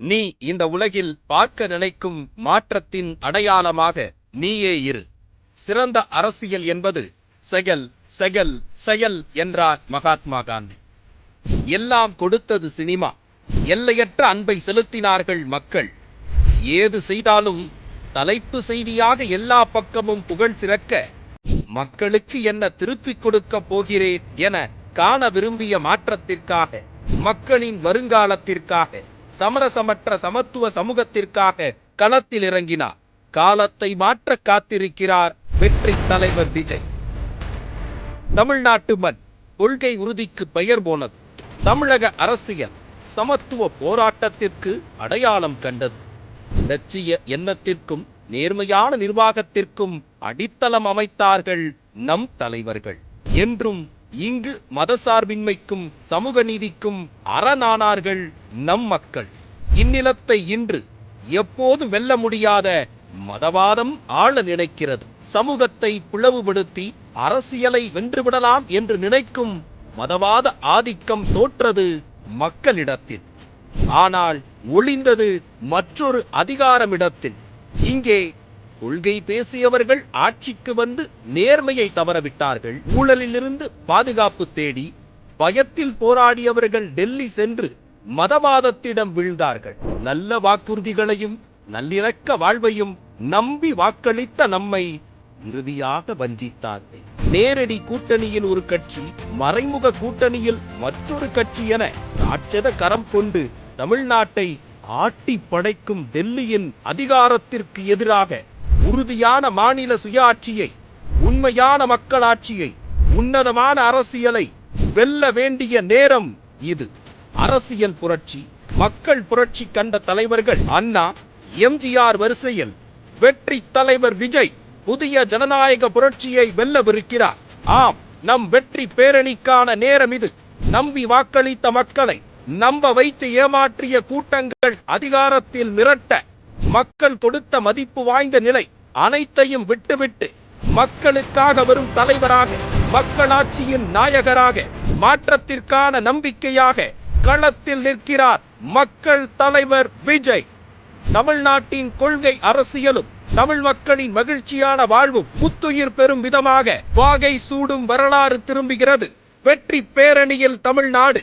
நீ இந்த உலகில் பார்க்க நினைக்கும் மாற்றத்தின் அடையாளமாக நீயே இரு. சிறந்த அரசியல் என்பது செயல் செயல் செயல் என்றார் மகாத்மா காந்தி. எல்லாம் கொடுத்தது சினிமா. எல்லையற்ற அன்பை செலுத்தினார்கள் மக்கள். ஏது செய்தாலும் தலைப்பு செய்தியாக எல்லா பக்கமும் புகழ் சிறக்க மக்களுக்கு என்ன திருப்பிக் கொடுக்க போகிறேன் என காண விரும்பிய மாற்றத்திற்காக மக்களின் வருங்காலத்திற்காக சமரசமற்ற சமத்துவ சமூகத்திற்காக களத்தில் இறங்கினார் காலத்தை மாற்ற காத்திருக்கிறார் வெற்றி தலைவர் விஜய். தமிழ்நாட்டு மண் கொள்கை உறுதிக்கு பெயர் போனது. தமிழக அரசியல் சமத்துவ போராட்டத்திற்கு அடையாளம் கண்டது. லட்சிய எண்ணத்திற்கும் நேர்மையான நிர்வாகத்திற்கும் அடித்தளம் அமைத்தார்கள் நம் தலைவர்கள். என்றும் இங்கு மதசார்பின்மைக்கும் சமூக நீதிக்கும் அரணானார்கள் நம் மக்கள். இந்நிலத்தை இன்று எப்போதும் வெல்ல முடியாத மதவாதம் ஆள நினைக்கிறது. சமூகத்தை பிளவுபடுத்தி அரசியலை வென்றுவிடலாம் என்று நினைக்கும் மதவாத ஆதிக்கம் தோற்றது மக்களிடத்தில். ஆனால் ஒளிந்தது மற்றொரு அதிகாரமிடத்தில். இங்கே கொள்கை பேசியவர்கள் ஆட்சிக்கு வந்து நேர்மையை தவறவிட்டார்கள். ஊழலிலிருந்து பாதுகாப்பு தேடி பயத்தில் போராடியவர்கள் டெல்லி சென்று மதவாதத்திடம் வீழ்ந்தார்கள். நல்ல வாக்குறுதிகளையும் நல்லிணக்க வாழ்வையும் நம்பி வாக்களித்த நம்மை இறுதியாக வஞ்சித்தார்கள். நேரடி கூட்டணியில் ஒரு கட்சி மறைமுக கூட்டணியில் மற்றொரு கட்சி என ராட்சத கரம் கொண்டு தமிழ்நாட்டை ஆட்டி படைக்கும் டெல்லியின் அதிகாரத்திற்கு எதிராக உறுதியான மாநில சுயாட்சியை உண்மையான மக்களாட்சியை உன்னதமான அரசியலை வெல்ல வேண்டிய நேரம் இது. அரசியல் புரட்சி மக்கள் புரட்சி கண்ட தலைவர்கள் அண்ணா எம்ஜிஆர் வரிசையில் வெற்றி தலைவர் விஜய் புதிய ஜனநாயக புரட்சியை வெல்லவிருக்கிறார். ஆம் நம் வெற்றி பேரணிக்கான நேரம் இது. நம்பி வாக்களித்த மக்களை நம்ப வைத்து ஏமாற்றிய கூட்டங்கள் அதிகாரத்தில் மிரட்ட மக்கள் கொடுத்த மதிப்பு வாய்ந்த நிலை அனைத்தையும் விட்டுவிட்டு மக்களுக்காக வரும் தலைவராக மக்களாட்சியின் நாயகராக மாற்றத்திற்கான நம்பிக்கையாக களத்தில் நிற்கிறார் மக்கள் தலைவர் விஜய். தமிழ்நாட்டின் கொள்கை அரசியலும் தமிழ் மக்களின் மகிழ்ச்சியான வாழ்வும் புத்துயிர் பெறும் விதமாக வாகை சூடும் வரலாறு திரும்புகிறது. வெற்றி பேரணியில் தமிழ்நாடு